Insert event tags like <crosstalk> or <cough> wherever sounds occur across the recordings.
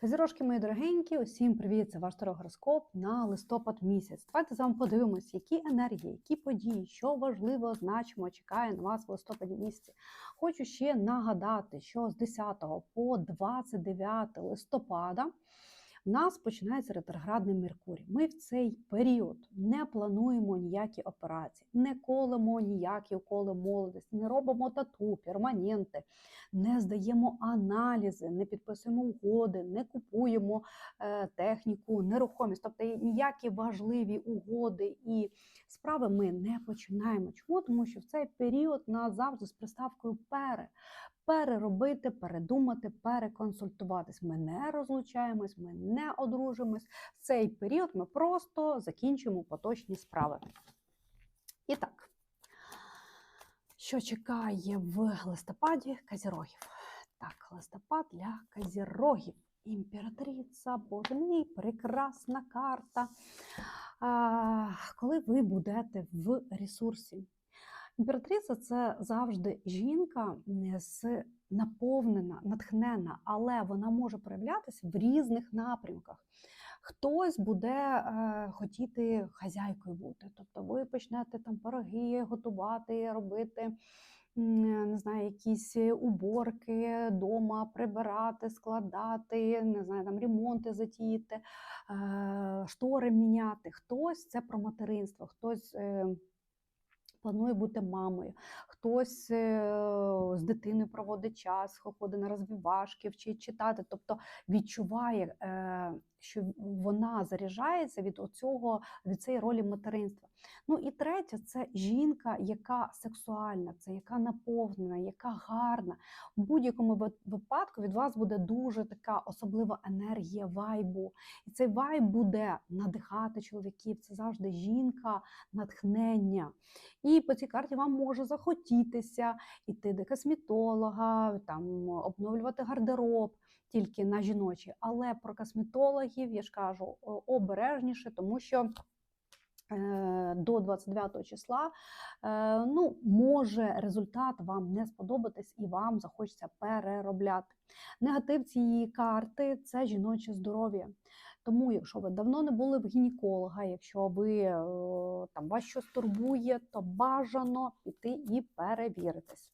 Казірожки, мої дорогенькі, усім привіт! Це ваш гороскоп на листопад місяць. Давайте з вами подивимось, які енергії, які події, що важливо, значимо чекає на вас в листопаді місяці. Хочу ще нагадати, що з 10 по 29 листопада в нас починається ретроградний Меркурій. Ми в цей період не плануємо ніякі операції, не колемо ніякі уколи молодості, не робимо тату, перманенти, не здаємо аналізи, не підписуємо угоди, не купуємо е, техніку, нерухомість. Тобто ніякі важливі угоди і справи ми не починаємо. Чому? Тому що в цей період нас завжди з приставкою пере. Переробити, передумати, переконсультуватись. Ми не розлучаємось, ми не одружимось. В цей період ми просто закінчуємо поточні справи. І так, що чекає в листопаді казірогів? Так, листопад для казірогів. Імператриця, боже прекрасна карта. Коли ви будете в ресурсі, Імператриця це завжди жінка з наповнена, натхнена, але вона може проявлятися в різних напрямках. Хтось буде е, хотіти хазяйкою бути, тобто ви почнете там пироги готувати, робити. Не знаю, якісь уборки вдома, прибирати, складати, не знаю, там ремонти затіяти, е, штори міняти. Хтось це про материнство, хтось е, планує бути мамою, хтось е, з дитиною проводить час, ходить на розвивашки, вчить читати, тобто відчуває, е, що вона заряджається від оцього, від цієї ролі материнства. Ну і третє, це жінка, яка сексуальна, це яка наповнена, яка гарна. У будь-якому випадку від вас буде дуже така особлива енергія вайбу. І цей вайб буде надихати чоловіків. Це завжди жінка, натхнення. І по цій карті вам може захотітися йти до косметолога, там обновлювати гардероб тільки на жіночі. Але про косметологів я ж кажу обережніше, тому що. Е, до 29 числа, е, ну, може результат вам не сподобатись і вам захочеться переробляти. Негатив цієї карти це жіноче здоров'я. Тому, якщо ви давно не були в гінеколога, якщо ви е, там вас щось турбує, то бажано піти і перевіритись.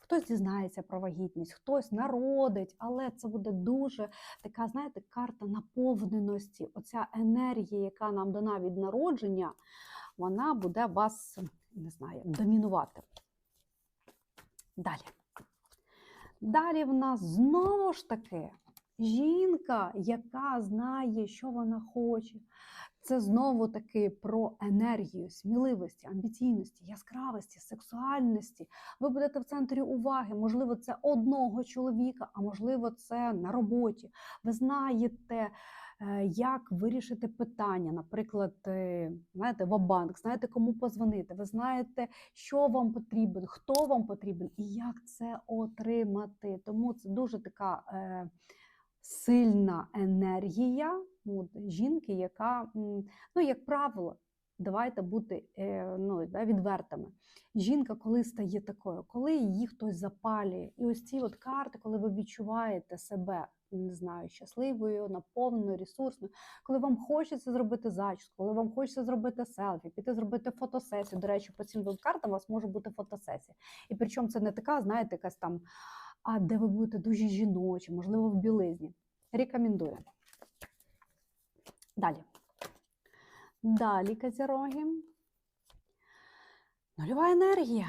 Хтось дізнається про вагітність, хтось народить, але це буде дуже така, знаєте, карта наповненості. Оця енергія, яка нам дана від народження, вона буде вас, не знаю, домінувати. Далі. Далі в нас знову ж таки жінка, яка знає, що вона хоче. Це знову таки про енергію, сміливості, амбіційності, яскравості, сексуальності. Ви будете в центрі уваги. Можливо, це одного чоловіка, а можливо, це на роботі. Ви знаєте, е, як вирішити питання, наприклад, е, знаєте, в банк, знаєте, кому позвонити. Ви знаєте, що вам потрібен, хто вам потрібен і як це отримати. Тому це дуже така. Е, сильна енергія от, жінки, яка, ну, як правило, давайте бути е, ну, да, відвертими. Жінка, коли стає такою, коли її хтось запалює. І ось ці от карти, коли ви відчуваєте себе. Не знаю, щасливою, наповненою, ресурсною, коли вам хочеться зробити зачіску, коли вам хочеться зробити селфі, піти зробити фотосесію. До речі, по цим картам у вас може бути фотосесія. І причому це не така, знаєте, якась там а де ви будете дуже жіночі, можливо, в білизні. Рекомендую. Далі. Далі козіроги. Нульова енергія.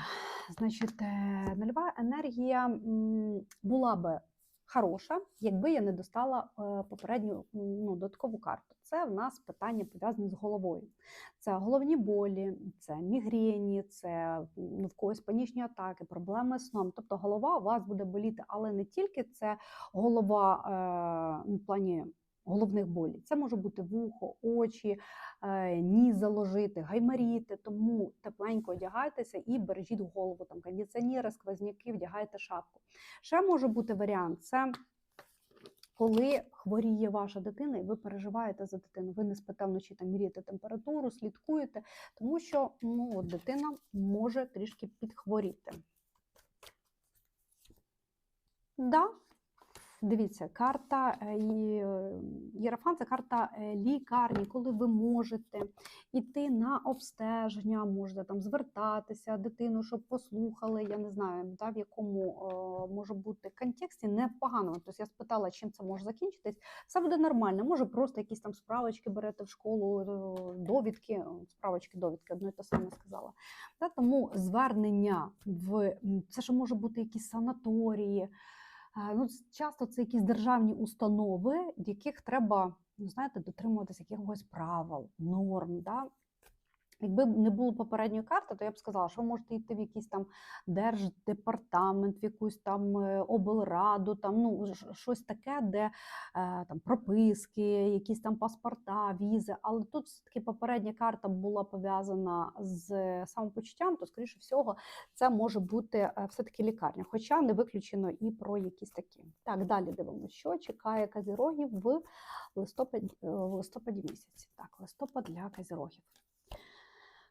Значить, е, нульова енергія була би хороша, якби я не достала е, попередню ну, додаткову карту. Це в нас питання пов'язане з головою. Це головні болі, це мігрені, це ну, в когось панічні атаки, проблеми з сном. Тобто голова у вас буде боліти, але не тільки це голова е, в плані головних болів. Це може бути вухо, очі, е, ніс заложити, гаймаріти, тому тепленько одягайтеся і бережіть голову, там кондиціонери, сквозняки, вдягайте шапку. Ще може бути варіант це. Коли хворіє ваша дитина, і ви переживаєте за дитину, ви не спите вночі там міряєте температуру, слідкуєте, тому що ну, дитина може трішки підхворіти. Да, Дивіться, карта е, е, Єрофант – це карта е, лікарні, коли ви можете йти на обстеження, можете там звертатися, дитину, щоб послухали. Я не знаю, да, в якому може бути контексті непогано. Тобто я спитала, чим це може закінчитись. Все буде нормально. Може, просто якісь там справочки берете в школу, довідки, справочки, довідки, одно і те саме сказала. Да, тому звернення в це ж може бути якісь санаторії. Е, Ну, часто це якісь державні установи, яких треба, ну, знаєте, дотримуватися якихось правил, норм. Да? Якби не було попередньої карти, то я б сказала, що ви можете йти в якийсь там держдепартамент, в якусь там е, облраду, там ну щось таке, де е, там прописки, якісь там паспорта, візи. Але тут все-таки попередня карта була пов'язана з самопочуттям, то скоріше всього це може бути е, все-таки лікарня, хоча не виключено і про якісь такі. Так, далі дивимося, що чекає казірогів в листопаді, е, в листопаді місяці. Так, листопад для казірогів.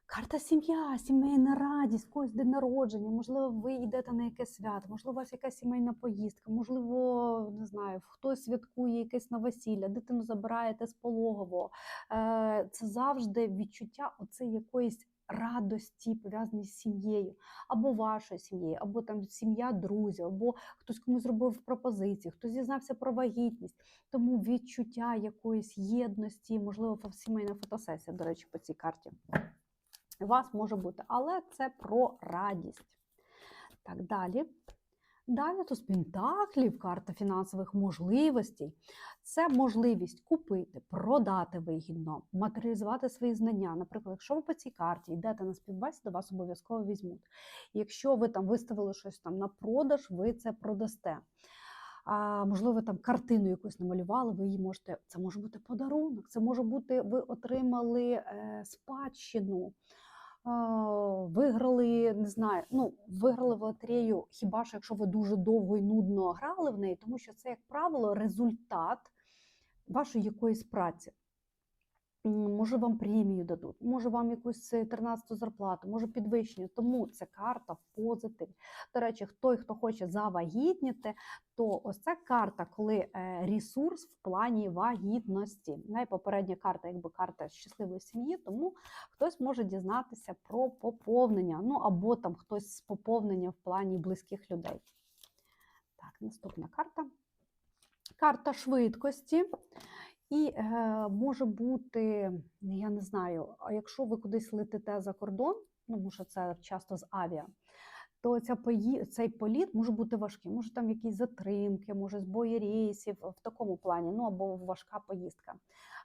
Карта сім'я, сімейна радість, когось день народження, можливо, ви йдете на якесь свято, можливо, у вас якась сімейна поїздка, можливо, не знаю, хтось святкує якесь новосілля, дитину забираєте з пологового. Е, Це завжди відчуття оце якоїсь радості, пов'язані з сім'єю, або вашою сім'єю, або там сім'я друзів, або хтось комусь зробив пропозицію, хтось дізнався про вагітність. Тому відчуття якоїсь єдності, можливо, сімейна фотосесія, до речі, по цій карті. У вас може бути, але це про радість. Так, далі. Далі туз пентаклів, карта фінансових можливостей. Це можливість купити, продати вигідно, матеріалізувати свої знання. Наприклад, якщо ви по цій карті йдете на співбесіду, вас обов'язково візьмуть. Якщо ви там виставили щось там на продаж, ви це продасте. А, можливо, там картину якусь намалювали, ви її можете. Це може бути подарунок, це може бути, ви отримали е, спадщину виграли, не знаю, ну, виграли в лотерею, хіба що якщо ви дуже довго і нудно грали в неї, тому що це, як правило, результат вашої якоїсь праці. Може, вам премію дадуть, може вам якусь 13-ту зарплату, може підвищення. Тому це карта в позитиві. До речі, той, хто хоче завагітніти, то ось ця карта, коли е, ресурс в плані вагітності. Найпопередня карта, якби карта щасливої сім'ї, тому хтось може дізнатися про поповнення, ну або там хтось з поповнення в плані близьких людей. Так, наступна карта. Карта швидкості. І е, може бути, я не знаю, а якщо ви кудись летите за кордон, ну, тому що це часто з авіа, то ця цей політ може бути важкий. Може там якісь затримки, може збої рейсів в такому плані, ну або важка поїздка.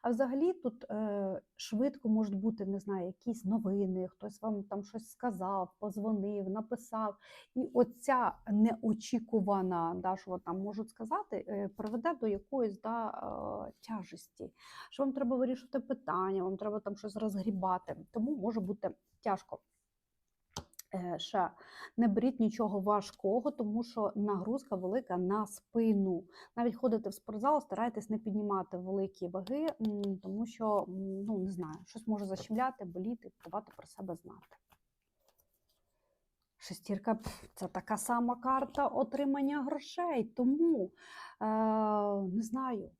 А взагалі тут е, швидко можуть бути, не знаю, якісь новини, хтось вам там щось сказав, позвонив, написав. І оця неочікувана, да, що там можуть сказати, е, приведе до якоїсь да, е, тяжесті. Що вам треба вирішити питання, вам треба там щось розгрібати. Тому може бути тяжко. Е, Ще не беріть нічого важкого, тому що нагрузка велика на спину. Навіть ходите в спортзал, старайтесь не піднімати великі ваги, тому що ну не знаю, щось може защемляти, боліти, давати про себе знати. Шестірка це така сама карта отримання грошей. Тому е, не знаю,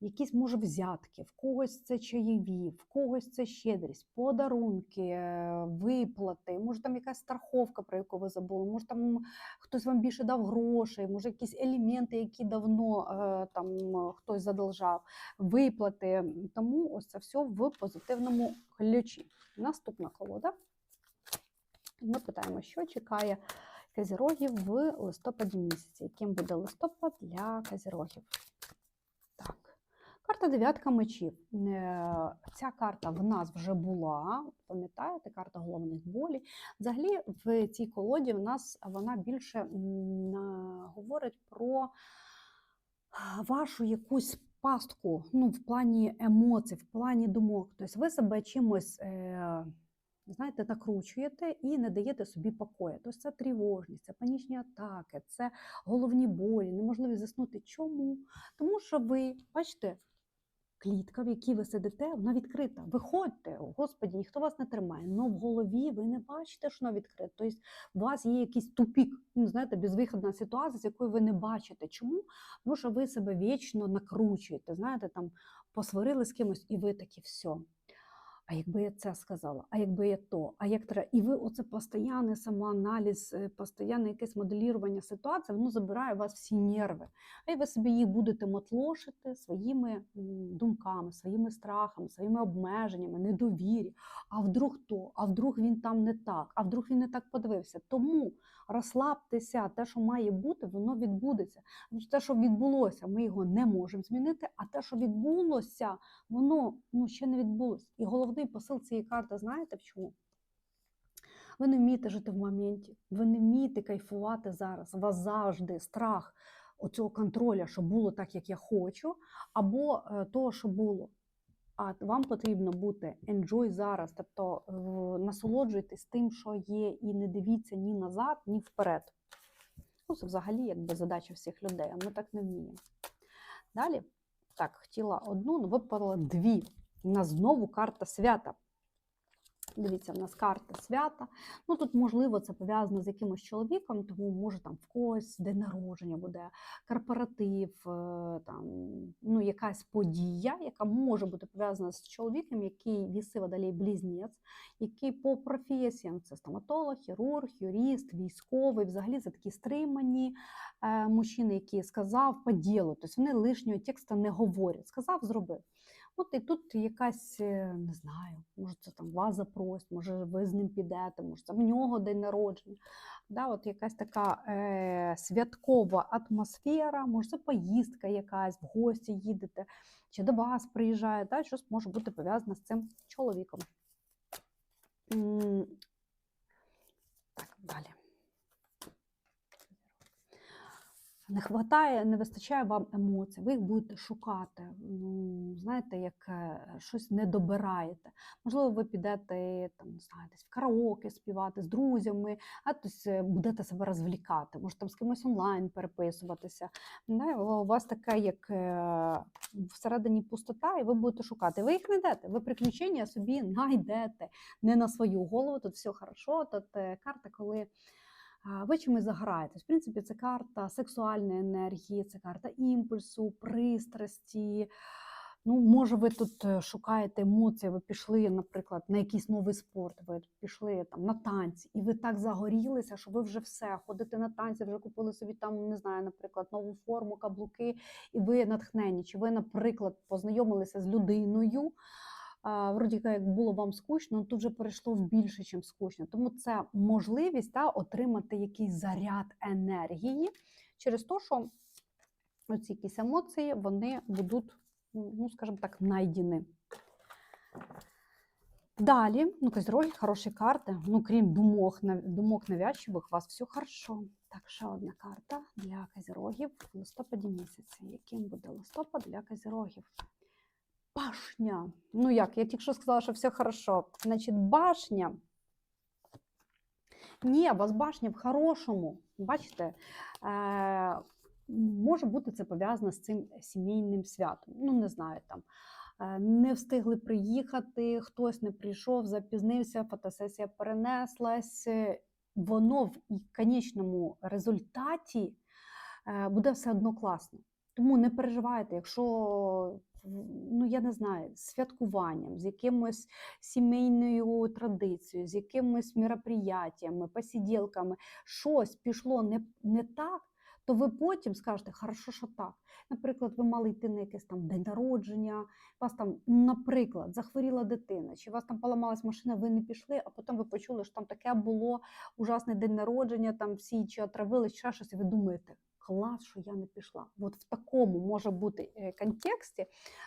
якісь може взятки, в когось це чаєві, в когось це щедрість, подарунки, е, виплати, може там якась страховка, про яку ви забули, може там хтось вам більше дав грошей, може якісь елементи, які давно е, там е, хтось задолжав, виплати. Тому ось це все в позитивному ключі. Наступна колода. Ми питаємо, що чекає казірогів в листопаді місяці. Яким буде листопад для казірогів? Карта дев'ятка мечів. Е, Ця карта в нас вже була. Пам'ятаєте, карта головних болей. Взагалі, в цій колоді в нас вона більше говорить про вашу якусь пастку, ну, в плані емоцій, в плані думок. Тобто ви себе чимось. Е, знаєте, накручуєте і не даєте собі покою. Тобто це тривожність, це панічні атаки, це головні болі, неможливість заснути. Чому? Тому що ви, бачите, клітка, в якій ви сидите, вона відкрита. Виходьте, господі, ніхто вас не тримає. Но в голові ви не бачите, що вона відкрита. Тобто у вас є якийсь тупік, ну, знаєте, безвиходна ситуація, з якої ви не бачите. Чому? Тому що ви себе вічно накручуєте. Знаєте, там посварили з кимось, і ви такі все. А якби я це сказала, а якби я то, а як треба. І ви оце постійний самоаналіз, е, постійне якесь моделірування ситуації, воно забирає у вас всі нерви. А й ви собі їх будете мотлошити своїми думками, своїми страхами, своїми обмеженнями, недовір'я. А вдруг то, а вдруг він там не так, а вдруг він не так подивився. Тому розслабтеся, те, що має бути, воно відбудеться. Те, що відбулося, ми його не можемо змінити, а те, що відбулося, воно ну, ще не відбулося. І головний посил цієї карти, знаєте в чому? Ви не вмієте жити в моменті, ви не вмієте кайфувати зараз. У вас завжди страх оцього контроля, що було так, як я хочу, або е, того, що було. А вам потрібно бути enjoy зараз, тобто е, насолоджуйтесь тим, що є, і не дивіться ні назад, ні вперед. Ну, це взагалі якби задача всіх людей, а ми так не вміємо. Далі, так, хотіла одну, ну випала дві. У нас знову карта свята. Дивіться, в нас карта свята. Ну тут, можливо, це пов'язано з якимось чоловіком, тому може там в когось день народження буде, корпоратив, е, там, ну, якась подія, яка може бути пов'язана з чоловіком, який віси водолей близнець, який по професіям це стоматолог, хірург, юрист, військовий, взагалі це такі стримані е, мужчини, які сказав по ділу. Тобто вони лишнього текста не говорять. Сказав, зробив. От і тут якась, е, не знаю, може це там вас запросять, може ви з ним підете, може це в нього день народження. Да, от якась така е, святкова атмосфера, може це поїздка якась, в гості їдете, чи до вас приїжджає, да, щось може бути пов'язане з цим чоловіком. Так, далі. Не хватає, не вистачає вам емоцій, ви їх будете шукати. Ну, знаєте, як е, щось не добираєте. Можливо, ви підете там, не знаю, десь в караоке співати з друзями, а тось е, будете себе розвлікати, може там з кимось онлайн переписуватися. Не, у вас така, як е, всередині пустота, і ви будете шукати. Ви їх знайдете, ви приключення собі знайдете не на свою голову. Тут все хорошо. Тут карта, коли ви чимось загораєтесь. В принципі, це карта сексуальної енергії, це карта імпульсу, пристрасті. Ну, може, ви тут е, шукаєте емоції, ви пішли, наприклад, на якийсь новий спорт, ви пішли там на танці, і ви так загорілися, що ви вже все ходите на танці, вже купили собі там, не знаю, наприклад, нову форму, каблуки, і ви натхнені. Чи ви, наприклад, познайомилися з людиною? Вроді як було вам скучно, тут вже перейшло в більше, ніж скучно. Тому це можливість та, отримати якийсь заряд енергії через те, що оці якісь емоції вони будуть, ну, скажімо так, знайдені. Далі, ну, козероги, хороші карти. Ну, крім думок, думок навязчивих, у вас все хорошо. Так, ще одна карта для козерогів в листопаді місяці. Яким буде листопад для козерогів? Башня. Ну як, я тільки що сказала, що все хорошо. Значить, башня. Ні, у вас башня в хорошому. Бачите, е, може бути це пов'язано з цим сімейним святом. Ну, не знаю, там е, не встигли приїхати, хтось не прийшов, запізнився, фотосесія перенеслась. Воно в конечному результаті е, буде все одно класно. Тому не переживайте, якщо ну я не знаю, святкуванням, з якимось сімейною традицією, з якимось мероприятиями, посиділками, щось пішло не, не так, то ви потім скажете, хорошо, що так. Наприклад, ви мали йти на якийсь там день народження, вас там, наприклад, захворіла дитина, чи у вас там поламалась машина, ви не пішли, а потім ви почули, що там таке було ужасний день народження, там всі чи отравились, ще щось, і ви думаєте. Клас, що я не пішла. От в такому може бути е, контексті,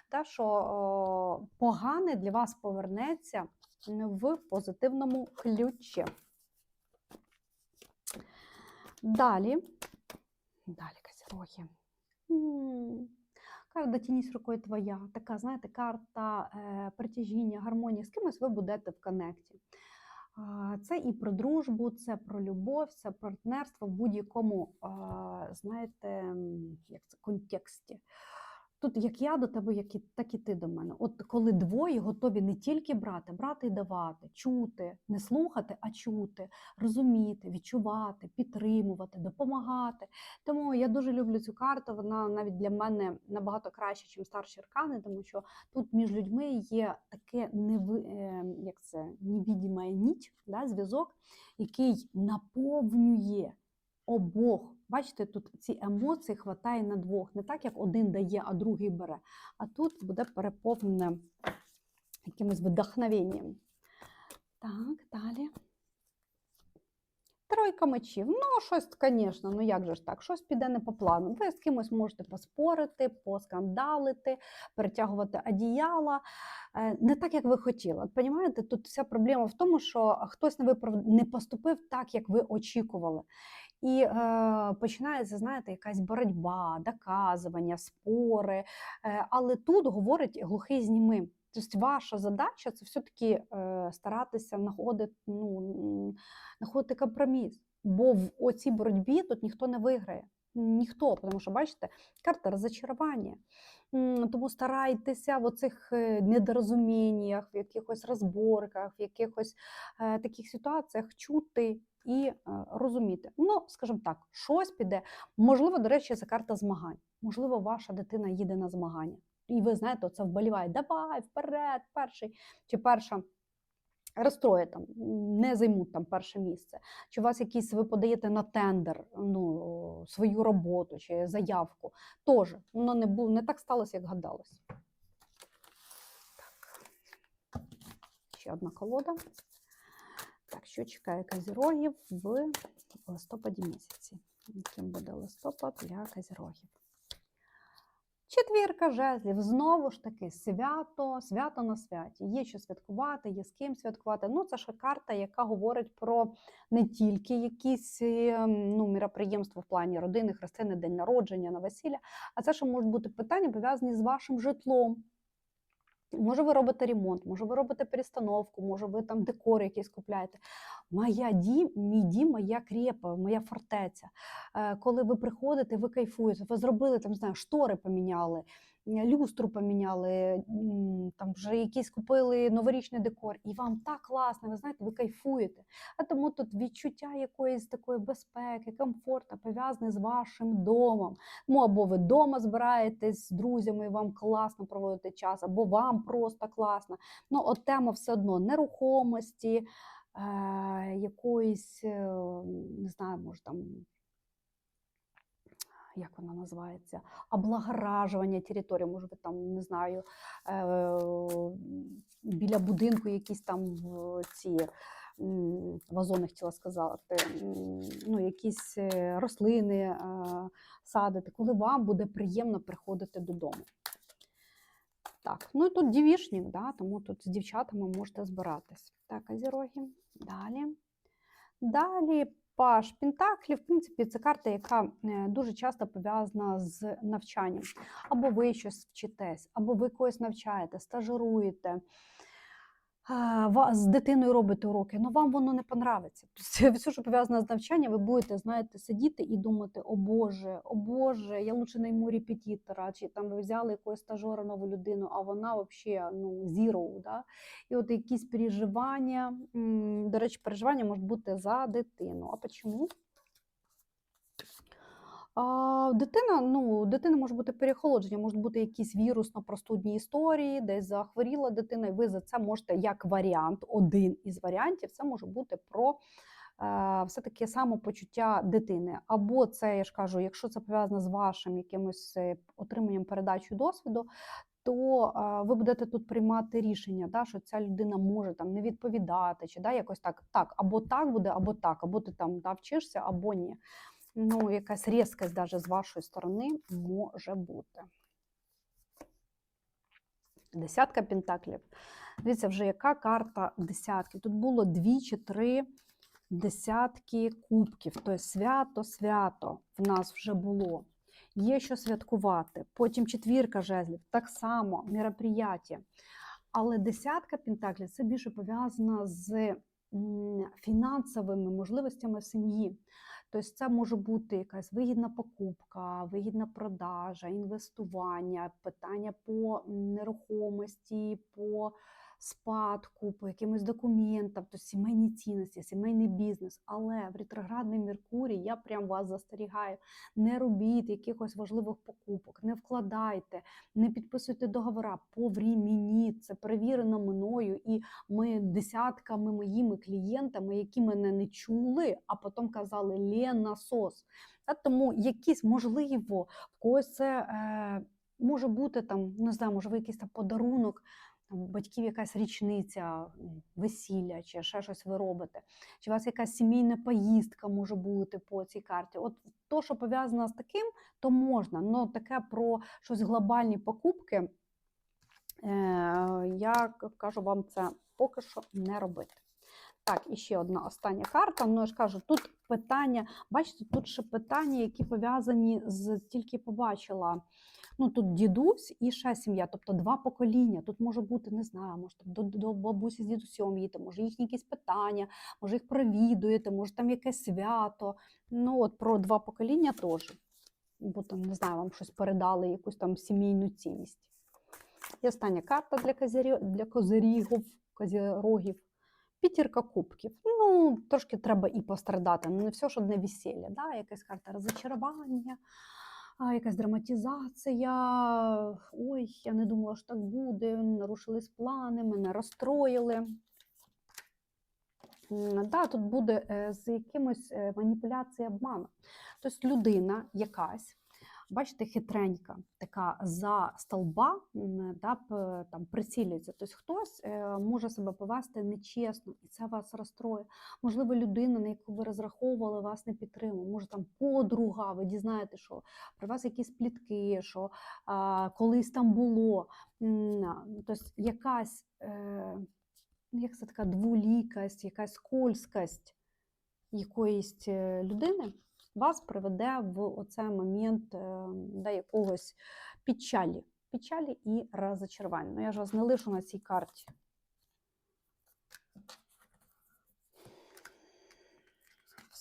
та, що погане для вас повернеться в позитивному ключі. Далі, далі козіроги. Карта «Дотянись рукою твоя. Така, знаєте, карта е, притяжіння, гармонії. З кимось ви будете в коннекті. Це і про дружбу, це про любов, це про партнерство в будь-якому, знаєте, як це, контексті. Тут як я до тебе, як і, так і ти до мене. От коли двоє готові не тільки брати, брати і давати, чути, не слухати, а чути, розуміти, відчувати, підтримувати, допомагати. Тому я дуже люблю цю карту. Вона навіть для мене набагато краще, ніж старші аркани, тому що тут між людьми є таке неви, е, як це, невідима ніч, да, зв'язок, який наповнює обох. Бачите, тут ці емоції хватає на двох. Не так, як один дає, а другий бере. А тут буде переповнене якимось вдохновенням. Так, далі. Тройка мечів. Ну, щось, звісно, ну як же ж так, щось піде не по плану. Ви з кимось можете поспорити, поскандалити, перетягувати одіяла. Е, Не так, як ви хотіли. Понімаєте, тут вся проблема в тому, що хтось не поступив так, як ви очікували. І е, починається, знаєте, якась боротьба, доказування, спори. Е, але тут говорить глухий з німим. Тобто ваша задача це все-таки е, старатися знаходити, ну, знаходити компроміс. Бо в оцій боротьбі тут ніхто не виграє. Ніхто, тому що бачите, карта розочарування. Тому старайтеся в оцих е, недорозуміннях, в якихось розборках, в якихось е, таких ситуаціях чути і е, розуміти. Ну, скажімо так, щось піде. Можливо, до речі, це карта змагань. Можливо, ваша дитина їде на змагання. І ви знаєте, це вболіває, давай, вперед, перший чи перша. Розстроє там, не займуть там перше місце. Чи у вас якісь ви подаєте на тендер ну, свою роботу чи заявку? Теж воно не було не так сталося, як гадалось. Так. Ще одна колода. Так, що чекає козірогів в листопаді місяці? Яким буде листопад для козірогів? Четвірка жезлів, знову ж таки, свято, свято на святі. Є що святкувати, є з ким святкувати. Ну, це ж карта, яка говорить про не тільки якісь е, ну, міроприємства в плані родини, хрестини, день народження, на весілля, а це ще можуть бути питання пов'язані з вашим житлом. Може, ви робите ремонт, може, ви робите перестановку, може, ви там декор якийсь купляєте. Моя дім, мій дім, моя крепа, моя фортеця. Е, Коли ви приходите, ви кайфуєте, ви зробили там, не знаю, штори поміняли, люстру поміняли, там вже якийсь купили новорічний декор, і вам так класно, ви знаєте, ви кайфуєте. А тому тут відчуття якоїсь такої безпеки, комфорту пов'язане з вашим домом. Ну, або ви вдома збираєтесь з друзями, і вам класно проводити час, або вам просто класно. Ну, от тема все одно нерухомості, е, якоїсь, е, не знаю, може там. Як вона називається? Облагоражування території, може ви там, не знаю, е, біля будинку якісь там ці вазони, хотіла сказати, ну, якісь е, рослини е, садити, коли вам буде приємно приходити додому. Так, ну і тут дівішник, да, тому тут з дівчатами можете збиратись. Так, азіроги. Далі. Далі паш Пентаклі, в принципі, це карта, яка е, дуже часто пов'язана з навчанням. Або ви щось вчитесь, або ви когось навчаєте, стажируєте. З дитиною робите уроки, але вам воно не понравиться. Тобто <laughs> все, що пов'язане з навчанням, ви будете, знаєте, сидіти і думати: о Боже, о Боже, я лучше найму репетитора, чи там ви взяли якогось стажера нову людину, а вона взагалі ну, zero, Да? І от якісь переживання, до речі, переживання можуть бути за дитину. А чому? А, дитина, ну, у дитини може бути переохолодження, можуть бути якісь вірусно-простудні історії, десь захворіла дитина, і ви за це можете як варіант, один із варіантів, це може бути про е, все-таки самопочуття дитини. Або це, я ж кажу, якщо це пов'язано з вашим якимось е, отриманням передачою досвіду, то е, ви будете тут приймати рішення, да, що ця людина може там не відповідати, чи да, якось так, так, або так буде, або так, або ти там да, вчишся, або ні. Ну, якась різкость даже з вашої сторони може бути. Десятка пентаклів. Дивіться, вже яка карта десятки. Тут було дві чи три десятки кубків. Тобто свято-свято в нас вже було. Є що святкувати. Потім четвірка жезлів, так само мероприяття. Але десятка пентаклів це більше пов'язано з фінансовими можливостями сім'ї. Тобто це може бути якась вигідна покупка, вигідна продажа, інвестування, питання по нерухомості, по спадку, по якимось документам, то сімейні цінності, сімейний бізнес. Але в ретроградний Меркурій я прям вас застерігаю. Не робіть якихось важливих покупок, не вкладайте, не підписуйте договора по поврімініть. Це перевірено мною і ми десятками моїми клієнтами, які мене не чули, а потім казали Лена Сос. Та тому якісь можливо в когось це е, може бути там, не знаю, може ви якийсь там подарунок. Батьків якась річниця, весілля, чи ще щось ви робите, чи у вас якась сімейна поїздка може бути по цій карті. От то, що пов'язано з таким, то можна. але таке про щось глобальні покупки, е, я кажу вам це поки що не робити. Так, і ще одна остання карта. Ну, я ж кажу, тут питання, бачите, тут ще питання, які пов'язані з тільки побачила. Ну, тут дідусь і ще сім'я, тобто два покоління. Тут може бути, не знаю, може там до, до бабусі з дідусем їдете, може їхні якісь питання, може їх провідуєте, може там якесь свято. Ну, от про два покоління теж. Бо там, не знаю, вам щось передали, якусь там сімейну цінність. І остання карта для, козирі... для козирігів, козірогів. П'ятірка кубків. Ну, трошки треба і пострадати. Ну, не все ж одне весілля. Да? Якась карта розочарування, якась драматизація. Ой, я не думала, що так буде. Нарушились плани, мене розстроїли. Да, тут буде е, з якимось е, маніпуляцією обману. Тобто людина якась, бачите, хитренька, така за столба да, там, прицілюється. Тобто хтось е, може себе повести нечесно, і це вас розстроює. Можливо, людина, на яку ви розраховували, вас не підтримує. Може, там подруга, ви дізнаєте, що про вас якісь плітки, що а, колись там було. Тобто якась. Е, як це така дволікость, якась скользкость якоїсь е, людини вас приведе в оцей момент е, до якогось печалі, печалі і розочарування. Ну, я ж вас не лишу на цій карті.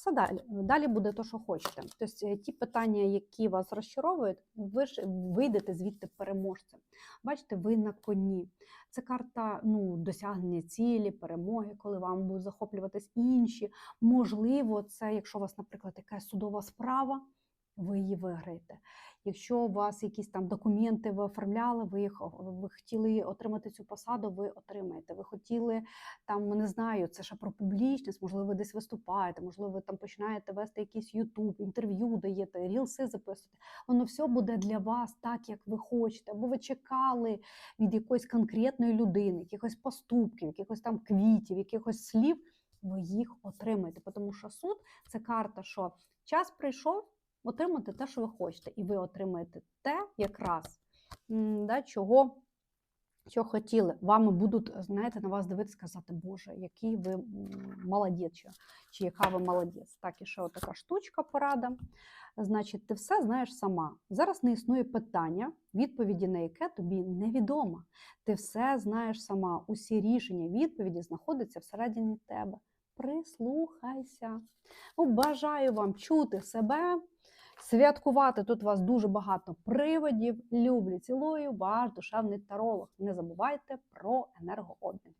Все далі. Далі буде то, що хочете. Тобто е, ті питання, які вас розчаровують, ви ж вийдете звідти переможцем. Бачите, ви на коні. Це карта ну, досягнення цілі, перемоги, коли вам будуть захоплюватись інші. Можливо, це, якщо у вас, наприклад, якась судова справа, ви її виграєте. Якщо у вас якісь там документи ви оформляли, ви їх ви хотіли отримати цю посаду, ви отримаєте. Ви хотіли там, не знаю, це ще про публічність, можливо, ви десь виступаєте, можливо, ви там починаєте вести якийсь Ютуб, інтерв'ю даєте, рілси записуєте. Воно все буде для вас так, як ви хочете, або ви чекали від якоїсь конкретної людини, якихось поступків, якихось там квітів, якихось слів. Ви їх отримаєте, тому що суд це карта, що час прийшов отримати те, що ви хочете, і ви отримаєте те, якраз да, чого, що хотіли. Вами будуть, знаєте, на вас дивитися, сказати, Боже, який ви молодець, чи, яка ви молодець. Так, і ще отака штучка порада. Значить, ти все знаєш сама. Зараз не існує питання, відповіді на яке тобі невідомо. Ти все знаєш сама. Усі рішення, відповіді знаходяться всередині тебе. Прислухайся. Бажаю вам чути себе, святкувати. Тут у вас дуже багато приводів. Люблю, цілую, ваш душевний таролог. Не забувайте про енергообмін.